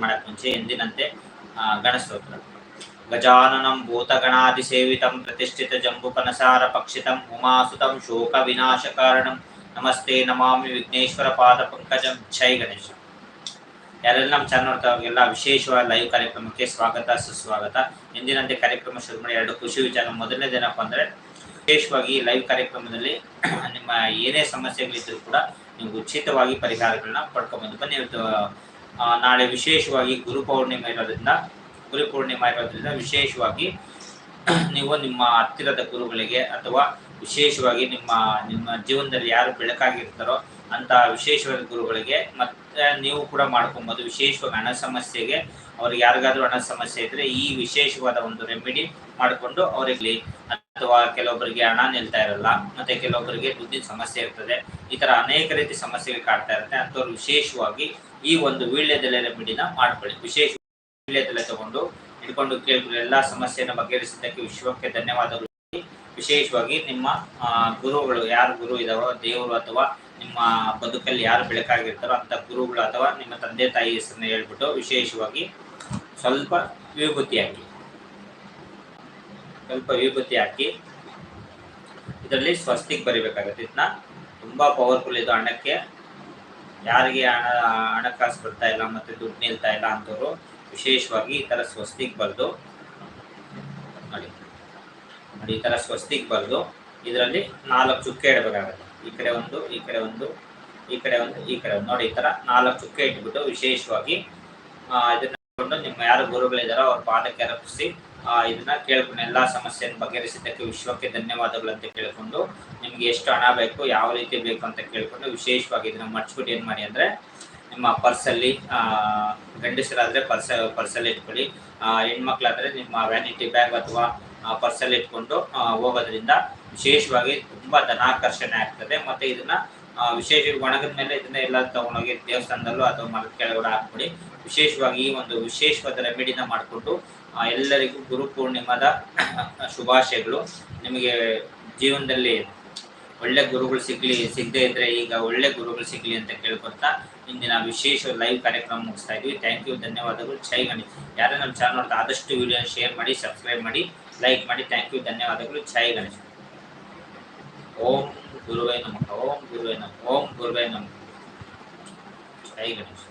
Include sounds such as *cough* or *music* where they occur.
ಮಾಡಕ್ ಮುಂಚೆ ಎಂದಿನಂತೆ ಗಣಸ್ತೋತ್ರ. ಗಜಾನನಂ ಭೂತಗಣಾದಿಸೇವಿತಂ ಪ್ರತಿಷ್ಠಿತ ಜಂಬುಕನಸಾರ ಪಕ್ಷಿತಂ ಉಮಾಸುತಂ ಶೋಕ ವಿನಾಶ ಕಾರಣಂ ನಮಸ್ತೆ, ನಮಾಮಿ ವಿಘ್ನೇಶ್ವರ ಪಾದ ಪಂಕಜಂ ಜೈ ಗಣೇಶ. ಯಾರೆಲ್ಲ ನಮ್ಮ ಚಾನಲ್ ನೋಡ್ತಾ ವಿಶೇಷವಾದ ಲೈವ್ ಕಾರ್ಯಕ್ರಮಕ್ಕೆ ಸ್ವಾಗತ, ಸುಸ್ವಾಗತ. ಎಂದಿನಂತೆ ಕಾರ್ಯಕ್ರಮ ಶುರು ಮಾಡಿ ಎರಡು ಖುಷಿ ವಿಚಾರ. ಮೊದಲನೇ ದಿನಪ್ಪ ಅಂದ್ರೆ, ವಿಶೇಷವಾಗಿ ಲೈವ್ ಕಾರ್ಯಕ್ರಮದಲ್ಲಿ *clears throat* ನಿಮ್ಮ ಏನೇ ಸಮಸ್ಯೆಗಳಿದ್ರೂ ಕೂಡ ನೀವು ಉಚಿತವಾಗಿ ಪರಿಹಾರಗಳನ್ನ ಪಡ್ಕೊಬೋದು ಬನ್ನಿ. ನಾಳೆ ವಿಶೇಷವಾಗಿ ಗುರು ಪೌರ್ಣಿಮೆ ಇರೋದ್ರಿಂದ, ಗುರು ಪೂರ್ಣಿಮೆ ಇರೋದ್ರಿಂದ ವಿಶೇಷವಾಗಿ *clears throat* ನೀವು ನಿಮ್ಮ ಹತ್ತಿರದ ಗುರುಗಳಿಗೆ ಅಥವಾ ವಿಶೇಷವಾಗಿ ನಿಮ್ಮ ನಿಮ್ಮ ಜೀವನದಲ್ಲಿ ಯಾರು ಬೆಳಕಾಗಿರ್ತಾರೋ ಅಂತ ವಿಶೇಷವಾದ ಗುರುಗಳಿಗೆ ಮತ್ತೆ ನೀವು ಕೂಡ ಮಾಡ್ಕೊಬೋದು. ವಿಶೇಷವಾಗಿ ಹಣ ಸಮಸ್ಯೆಗೆ ಅವ್ರಿಗೆ ಯಾರಿಗಾದ್ರೂ ಹಣ ಸಮಸ್ಯೆ ಇದ್ರೆ ಈ ವಿಶೇಷವಾದ ಒಂದು ರೆಮಿಡಿ ಮಾಡಿಕೊಂಡು ಅವರಿಗೆ ಅಥವಾ ಕೆಲವೊಬ್ಬರಿಗೆ ಹಣ ನಿಲ್ತಾ ಇರಲ್ಲ, ಮತ್ತೆ ಕೆಲವೊಬ್ಬರಿಗೆ ದುಡ್ಡಿನ ಸಮಸ್ಯೆ ಇರ್ತದೆ, ಈ ತರ ಅನೇಕ ರೀತಿ ಸಮಸ್ಯೆಗಳು ಕಾಡ್ತಾ ಇರುತ್ತೆ. ಅಂಥವ್ರು ವಿಶೇಷವಾಗಿ ಈ ಒಂದು ವೀಳ್ಯದೆಲೆ ರೆಮಿಡಿನ ಮಾಡ್ಕೊಳ್ಳಿ. ವಿಶೇಷ ವೀಳ್ಯದೆಲೆ ತಗೊಂಡು ಹಿಡ್ಕೊಂಡು ಕೇಳಿದ್ರು ಎಲ್ಲಾ ಸಮಸ್ಯೆಯನ್ನು ಬಗೆಹರಿಸಿದ್ದಕ್ಕೆ ವಿಶ್ವಕ್ಕೆ ಧನ್ಯವಾದಗಳು. ವಿಶೇಷವಾಗಿ ನಿಮ್ಮ ಗುರುಗಳು ಯಾರು ಗುರು ಇದಾವೋ ದೇವರು ಅಥವಾ ನಿಮ್ಮ ಬದುಕಲ್ಲಿ ಯಾರು ಬೆಳಕಾಗಿರ್ತಾರೋ ಅಂತ ಗುರುಗಳು ಅಥವಾ ನಿಮ್ಮ ತಂದೆ ತಾಯಿ ಹೆಸರನ್ನ ಹೇಳ್ಬಿಟ್ಟು ವಿಶೇಷವಾಗಿ ಸ್ವಲ್ಪ ವಿಭೂತಿ ಹಾಕಿ ಸ್ವಲ್ಪ ವಿಭೂತಿ ಹಾಕಿ ಇದರಲ್ಲಿ ಸ್ವಸ್ತಿಗೆ ಬರಿಬೇಕಾಗುತ್ತೆ. ಇದನ್ನ ತುಂಬಾ ಪವರ್ಫುಲ್ ಇದು. ಹಣಕ್ಕೆ ಯಾರಿಗೆ ಹಣ, ಹಣಕಾಸು ಬರ್ತಾ ಇಲ್ಲ ಮತ್ತೆ ದುಡ್ಡು ನಿಲ್ತಾ ಇಲ್ಲ ಅಂತವ್ರು ವಿಶೇಷವಾಗಿ ಈ ತರ ಸ್ವಸ್ತಿಗೆ ಬರೆದು ನೋಡಿ ನೋಡಿ ಈ ತರ ಸ್ವಸ್ತಿಗೆ ಬರೆದು ಇದರಲ್ಲಿ ನಾಲ್ಕು ಚುಕ್ಕೆ ಇಡಬೇಕಾಗುತ್ತೆ. ಈ ಕಡೆ ಒಂದು, ಈ ಕಡೆ ಒಂದು, ಈ ಕಡೆ ಒಂದು, ಈ ಕಡೆ ಒಂದು. ನೋಡಿ ಈ ತರ ನಾಲ್ಕು ಚುಕ್ಕೆ ಇಟ್ಬಿಟ್ಟು ವಿಶೇಷವಾಗಿ ಇದನ್ನ ನಿಮ್ಮ ಯಾರು ಗುರುಗಳಿದಾರೋ ಅವ್ರ ಪಾದಕ್ಕೆ ಅರ್ಪಿಸಿ ಇದನ್ನ ಕೇಳ್ಕೊಂಡು ಎಲ್ಲಾ ಸಮಸ್ಯೆಯನ್ನು ಬಗೆಹರಿಸಿದ್ದಕ್ಕೆ ವಿಶ್ವಕ್ಕೆ ಧನ್ಯವಾದಗಳು ಅಂತ ಕೇಳ್ಕೊಂಡು ನಿಮ್ಗೆ ಎಷ್ಟು ಹಣ ಬೇಕು, ಯಾವ ರೀತಿ ಬೇಕು ಅಂತ ಕೇಳ್ಕೊಂಡು ವಿಶೇಷವಾಗಿ ಇದನ್ನ ಮಡ್ಚ್ಬಿಟ್ಟು ಏನ್ ಮಾಡಿ ಅಂದ್ರೆ ನಿಮ್ಮ ಪರ್ಸಲ್ಲಿ ಗಂಡಸರಾದ್ರೆ ಪರ್ಸ, ಪರ್ಸಲ್ಲಿ ಇಟ್ಕೊಳ್ಳಿ. ಹೆಣ್ಮಕ್ಳಾದ್ರೆ ನಿಮ್ಮ ವ್ಯಾನಿಟಿ ಬ್ಯಾಗ್ ಅಥವಾ ಪರ್ಸಲ್ಲಿ ಇಟ್ಕೊಂಡು ಹೋಗೋದ್ರಿಂದ ವಿಶೇಷವಾಗಿ ತುಂಬಾ ಧನಾಕರ್ಷಣೆ ಆಗ್ತದೆ. ಮತ್ತೆ ಇದನ್ನ ಆ, ವಿಶೇಷ ಒಣಗಿದ ಮೇಲೆ ಇದನ್ನ ಎಲ್ಲ ತಗೊಂಡೋಗಿ ದೇವಸ್ಥಾನದಲ್ಲೂ ಅಥವಾ ಮರದ ಕೆಳಗಡೆ ಹಾಕ್ಬಿಡಿ. ವಿಶೇಷವಾಗಿ ಈ ಒಂದು ವಿಶೇಷವಾದ ರೆಮಿಡಿನ ಮಾಡಿಕೊಂಡು ಎಲ್ಲರಿಗೂ ಗುರು ಪೂರ್ಣಿಮಾದ *clears throat* ಶುಭಾಶಯಗಳು. ನಿಮಗೆ ಜೀವನದಲ್ಲಿ ಒಳ್ಳೆ ಗುರುಗಳು ಸಿಗ್ಲಿ ಸಿಗದೆ ಇದ್ರೆ ಈಗ ಒಳ್ಳೆ ಗುರುಗಳು ಸಿಗ್ಲಿ ಅಂತ ಕೇಳ್ಕೊತಾ ಇಂದಿನ ವಿಶೇಷ ಲೈವ್ ಕಾರ್ಯಕ್ರಮ ಮುಗಿಸ್ತಾ ಇದೀವಿ. ಥ್ಯಾಂಕ್ ಯು ಧನ್ಯವಾದಗಳು. ಜೈ ಗಣಿ ಯಾರೇ ನಮ್ಮ ಚಾನಲ್ ಆದಷ್ಟು ವಿಡಿಯೋ ಶೇರ್ ಮಾಡಿ ಸಬ್ಸ್ಕ್ರೈಬ್ ಮಾಡಿ ಲೈಕ್ ಮಾಡಿ. ಥ್ಯಾಂಕ್ ಯು ಧನ್ಯವಾದಗಳು. ಜೈ ಗಣೇಶ್. ಓಂ ಗುರುವೇ ನಮಃ. ಓಂ ಗುರುವೇ ನಮಃ ಓಂ ಗುರುವೇ ನಮಃ ಜೈ ಗಣೇಶ್